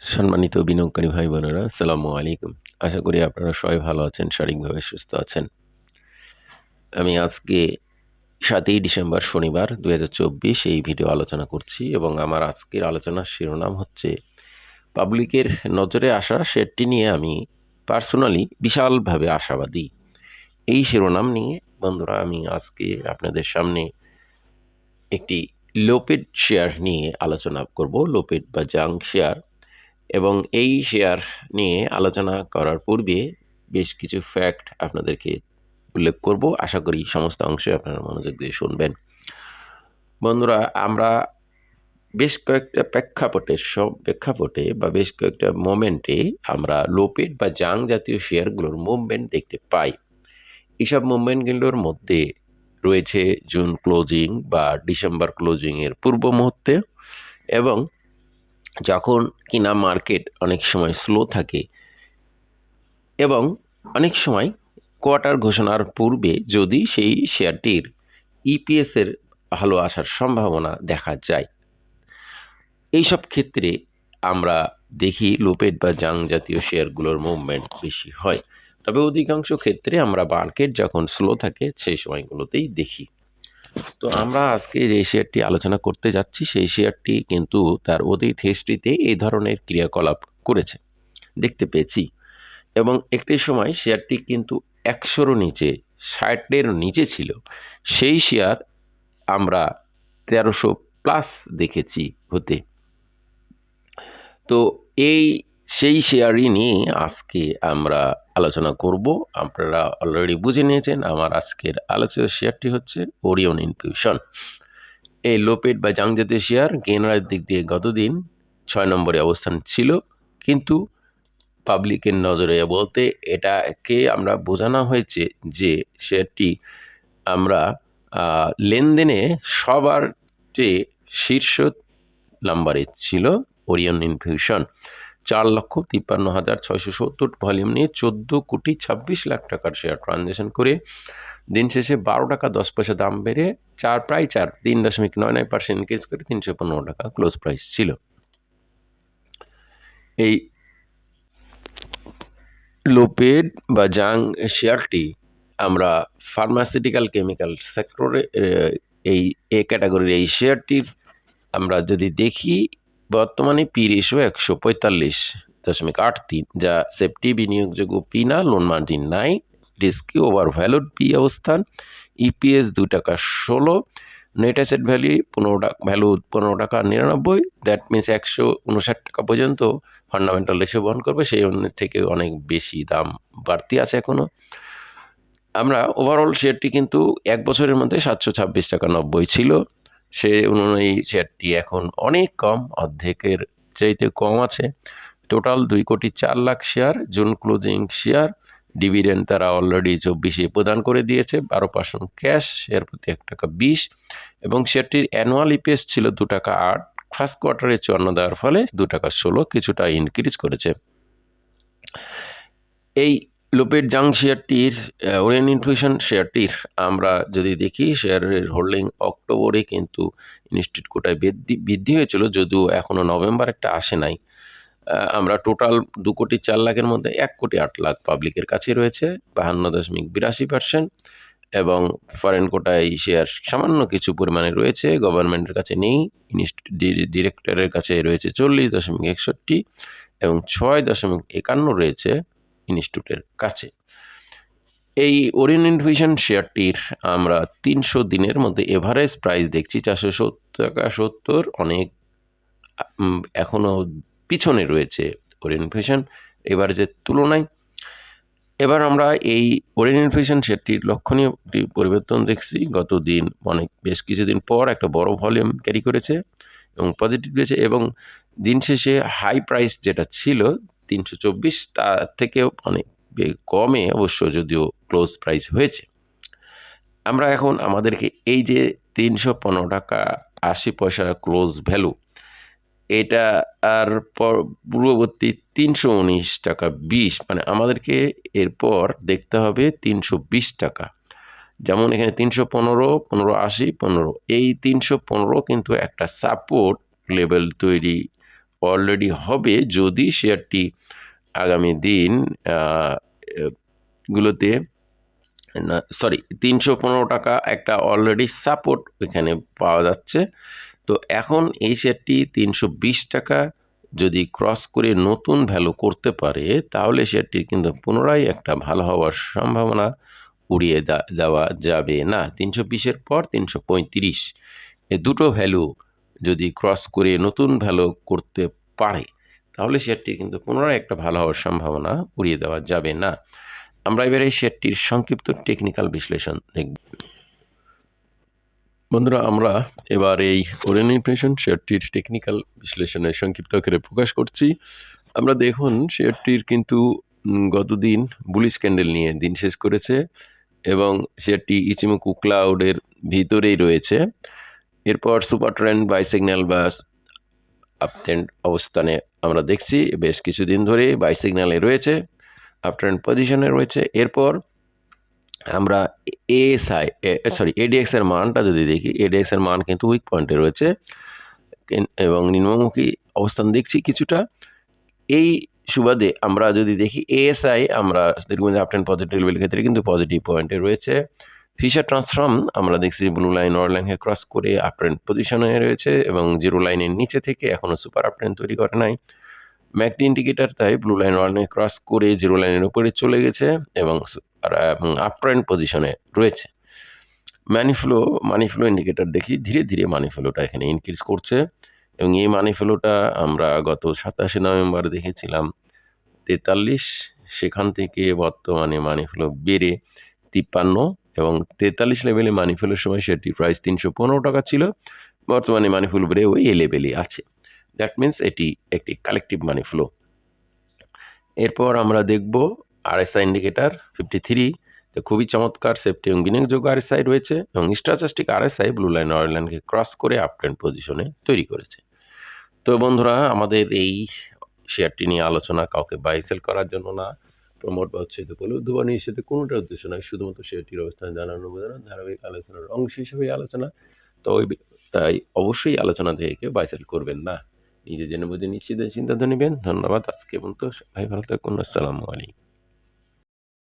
সম্মানিত বিনিয়োগকারী ভাই বোনেরা আসসালামু আলাইকুম। আশা করি আপনারা সবাই ভালো আছেন, শারীরিকভাবে সুস্থ আছেন। আমি আজকে সাতই ডিসেম্বর শনিবার দু হাজার চব্বিশ এই ভিডিও আলোচনা করছি এবং আমার আজকের আলোচনার শিরোনাম হচ্ছে, পাবলিকের নজরে আসা শেয়ারটি নিয়ে আমি পার্সোনালি বিশালভাবে আশাবাদী। এই শিরোনাম নিয়ে বন্ধুরা, আমি আজকে আপনাদের সামনে একটি লোপেড শেয়ার নিয়ে আলোচনা করব। লোপেড বা জাং শেয়ার এবং এই শেয়ার নিয়ে আলোচনা করার পূর্বে বেশ কিছু ফ্যাক্ট আপনাদেরকে উল্লেখ করব। আশা করি সমস্ত অংশে আপনারা মনোযোগ দিয়ে শুনবেন। বন্ধুরা, আমরা বেশ কয়েকটা প্রেক্ষাপটের সব প্রেক্ষাপটে বা বেশ কয়েকটা মোমেন্টে আমরা লোপেড বা জাং জাতীয় শেয়ারগুলোর মুভমেন্ট দেখতে পাই। এইসব মুভমেন্টগুলোর মধ্যে রয়েছে জুন ক্লোজিং বা ডিসেম্বর ক্লোজিংয়ের পূর্ব মুহূর্তে এবং যখন কিনা মার্কেট অনেক সময় স্লো থাকে এবং অনেক সময় কোয়ার্টার ঘোষণার পূর্বে যদি সেই শেয়ারটির ইপিএসের ভালো আসার সম্ভাবনা দেখা যায়। এইসব ক্ষেত্রে আমরা দেখি লোপেড বা জাং জাতীয় শেয়ারগুলোর মুভমেন্ট বেশি হয়। তবে অধিকাংশ ক্ষেত্রে আমরা মার্কেট যখন স্লো থাকে সেই সময়গুলোতেই দেখি। তো আমরা আজকে যে শেয়ারটি আলোচনা করতে যাচ্ছি, সেই শেয়ারটি কিন্তু তার অতীত হিস্ট্রিতে এই ধরনের ক্রিয়াকলাপ করেছে। দেখতে পেয়েছি। এবং একটি সময় শেয়ারটি কিন্তু একশোরও নিচে ষাটের নিচে ছিল। সেই শেয়ার আমরা তেরোশো প্লাস দেখেছি হতে। তো এই, সেই শেয়ারই নিয়ে আজকে আমরা আলোচনা করব। আপনারা অলরেডি বুঝে নিয়েছেন, আমার আজকের আলোচিত শেয়ারটি হচ্ছে ওরিয়ন ইনফিউশন এই লোপেড বা জাংজাতীয় শেয়ার কেনার দিক দিয়ে গতদিন ছয় নম্বরে অবস্থান ছিল, কিন্তু পাবলিকের নজরে বলতে এটাকে আমরা বোঝানো হয়েছে যে শেয়ারটি আমরা লেনদেনে সবার চেয়ে শীর্ষ নাম্বারে ছিল ওরিয়ন ইনফিউশন চার লক্ষ তিপ্পান্ন হাজার ছয়শো সত্তর ভলিউম নিয়ে চোদ্দ কোটি ছাব্বিশ লাখ টাকার শেয়ার ট্রানজ্যাকশন করে দিন শেষে বারো টাকা দশ পয়সা দাম বেড়ে চার, প্রায় চার, তিন দশমিক নয় নয় পার্সেন্ট ইনক্রিজ করে তিনশো পনেরো টাকা ক্লোজ প্রাইস ছিল। এই লোপেড বা জাং শেয়ারটি আমরা ফার্মাসিউটিক্যাল কেমিক্যাল সেক্টরে এই, এ ক্যাটাগরির এই শেয়ারটির আমরা যদি দেখি বর্তমানে পি রেশিও একশো পঁয়তাল্লিশ দশমিক আট তিন, যা সেফটি বিনিয়োগযোগ্য পি না লোন মার্জিন নাই রিস্কি ওভার ভ্যালুড পি অবস্থান ইপিএস দু টাকা ষোলো নেট অ্যাসেট ভ্যালু পনেরো টাকা ভ্যালু পনেরো টাকা নিরানব্বই দ্যাট মিনস একশো উনষাট টাকা পর্যন্ত ফান্ডামেন্টাল রেশিও বহন করবে, সেই অন্যের থেকে অনেক বেশি দাম বাড়তি আছে এখনও আমরা ওভারঅল শেয়ারটি কিন্তু এক বছরের মধ্যে সাতশো ছাব্বিশ টাকা নব্বই ছিল। সে অনুযায়ী শেয়ারটি এখন অনেক কম, অর্ধেকের চাইতে কম আছে। টোটাল দুই কোটি চার lakh share June closing share dividend তারা অলরেডি চব্বিশে প্রদান করে দিয়েছে, বারো পার্সেন্ট ক্যাশ শেয়ার প্রতি এক টাকা বিশ। এবং শেয়ারটির অ্যানুয়াল ইপিএস ছিল দু টাকা আট ফার্স্ট কোয়ার্টারে চুয়ান্ন দেওয়ার ফলে দু টাকা ষোলো কিছুটা ইনক্রিজ করেছে। এই লোপের জাং শেয়ারটির ওরিয়েন ইনফিউশন শেয়ারটির আমরা যদি দেখি, শেয়ারের হোল্ডিং অক্টোবরে কিন্তু ইনস্টিটিউট কোটায় বৃদ্ধি বৃদ্ধি হয়েছিল, যদিও এখনও নভেম্বর একটা আসে নাই। আমরা টোটাল দু কোটি চার লাখের মধ্যে এক কোটি আট লাখ পাবলিকের কাছে রয়েছে, বাহান্ন দশমিক বিরাশি পার্সেন্ট, এবং ফরেন কোটায় শেয়ার সামান্য কিছু পরিমাণে রয়েছে, গভর্নমেন্টের কাছে নেই ডিরেক্টরের কাছে রয়েছে চল্লিশ দশমিক একষট্টি, এবং ছয় দশমিক একান্ন রয়েছে। ইনস্টিটিউটের কাছে। এই ওরিয়ন ইনভিশন শেয়ারটির আমরা তিনশো দিনের মধ্যে এভারেজ প্রাইস দেখছি, চারশো সত্তর টাকা সত্তর, অনেক এখনও পিছনে রয়েছে ওরিয়ন ইনফ্লেশন এভারেজের তুলনায়, এবার আমরা এই ওরিয়ন ইনফ্লেশন শেয়ারটির লক্ষণীয় একটি পরিবর্তন দেখছি। গত দিন, অনেক, বেশ কিছুদিন পর একটা বড় ভলিউম ক্যারি করেছে এবং পজিটিভ রয়েছে এবং দিন শেষে হাই প্রাইস যেটা ছিল তিনশো চব্বিশ তার থেকেও অনেক কমে অবশ্য যদিও ক্লোজ প্রাইস হয়েছে। আমরা এখন আমাদেরকে এই যে তিনশো পনেরো টাকা আশি পয়সা ক্লোজ ভ্যালু এটা আর পূর্ববর্তী তিনশো উনিশ টাকা বিশ মানে আমাদেরকে এরপর দেখতে হবে তিনশো বিশ টাকা। যেমন এখানে তিনশো পনেরো পনেরো আশি, পনেরো, এই তিনশো পনেরো কিন্তু একটা সাপোর্ট লেভেল তৈরি অলরেডি হবে যদি শেয়ারটি আগামী দিন গুলোতে সরি তিনশো পনেরো টাকা একটা অলরেডি সাপোর্ট এখানে পাওয়া যাচ্ছে। তো এখন এই শেয়ারটি তিনশো বিশ টাকা যদি ক্রস করে নতুন ভ্যালু করতে পারে, তাহলে শেয়ারটির কিন্তু পুনরায় একটা ভালো হওয়ার সম্ভাবনা উড়িয়ে দেওয়া যাবে না। তিনশো বিশের পর তিনশো পঁয়ত্রিশ এই দুটো ভ্যালু যদি ক্রস করে নতুন ভ্যালু করতে পারে, তাহলে শেয়ারটির কিন্তু পুনরায় একটা ভালো হওয়ার সম্ভাবনা উড়িয়ে দেওয়া যাবে না। আমরা এবারে এই শেয়ারটির সংক্ষিপ্ত টেকনিক্যাল বিশ্লেষণ দেখব। বন্ধুরা, আমরা এবার এই ওরেন ইমপ্রেশন শেয়ারটির টেকনিক্যাল বিশ্লেষণের সংক্ষিপ্ত আকারে প্রকাশ করছি। আমরা দেখুন, শেয়ারটির কিন্তু গতদিন বুলিশ ক্যান্ডেল নিয়ে দিন শেষ করেছে এবং শেয়ারটি ইচিমুকু ক্লাউডের ভিতরেই রয়েছে। এরপর সুপার ট্রেন্ড বাই সিগন্যাল বা আপট্রেন্ড অবস্থানে আমরা দেখছি, বেশ কিছুদিন ধরে বাই সিগন্যালে রয়েছে আপট্রেন্ড পজিশনে রয়েছে। এরপর আমরা এএসআই সরি এডিএক্স এর মানটা যদি দেখি, এডিএক্স এর মান কিন্তু উইক পয়েন্টে রয়েছে। এবং নিম্নমুখী অবস্থান দেখছি কিছুটা। এই সুবাদে আমরা যদি দেখি এএসআই, আমরা দীর্ঘমেয়াদী আপটেন পজিটিভ লেভেল ক্ষেত্রে কিন্তু পজিটিভ পয়েন্টে রয়েছে। ফিশার ট্রান্সফর্ম আমরা দেখছি ব্লু লাইন অর লাইনকে ক্রস করে আপট্রেন্ড পজিশনে রয়েছে এবং জিরো লাইনের নিচে থেকে এখনও সুপার আপট্রেন্ড তৈরি করে নাই। ম্যাকডি ইন্ডিকেটার তাই blue line or line cross করে জিরো লাইনের উপরে চলে গেছে এবং আপট্রেন্ড পজিশনে রয়েছে money flow money flow indicator দেখি, ধীরে ধীরে মানি ফ্লোটা এখানে ইনক্রিজ করছে এবং এই মানি ফ্লোটা আমরা গত সাতাশে নভেম্বর দেখেছিলাম, তেতাল্লিশ, সেখান থেকে বর্তমানে মানি ফ্লো বেড়ে তিপ্পান্ন এবং তেতাল্লিশ লেভেলে মানি ফ্লোর সময় সেটি প্রাইস তিনশো পনেরো টাকা ছিল। বর্তমানে মানি ফ্লো বেড়ে ওই এই লেভেলই আছে। দ্যাট মিন্স এটি একটি কালেকটিভ মানি ফ্লো এরপর আমরা দেখব আরএসআই ইন্ডিকেটার ফিফটি থ্রি তো খুবই চমৎকার সেফটি এবং বিনিয়োগযোগ্য আরএসআই রয়েছে এবং স্ট্যাটিস্টিক আরএসআই ব্লু লাইন অয়েল লাইনকে ক্রস করে আপ ট্রেন্ড পজিশনে তৈরি করেছে। তো বন্ধুরা, আমাদের এই শেয়ারটি নিয়ে আলোচনা কাউকে বাই সেল করার জন্য না। প্রমোট বা উৎসাহিত করলে উদ্ভাবন হিসেবে কোনোটা উদ্দেশ্য নয় শুধুমাত্র সেটির অবস্থান জানার বোঝানো ধারাবাহিক আলোচনার অংশ হিসেবে আলোচনা। তো ওই তাই অবশ্যই আলোচনা থেকে কেউ বাই করবেন না। নিজে জেনে বুঝে নিশ্চিত সিদ্ধান্ত নেবেন। ধন্যবাদ। আজকে পর্যন্ত। ভাই ভালো থাকুন। আসসালামু আলাইকুম।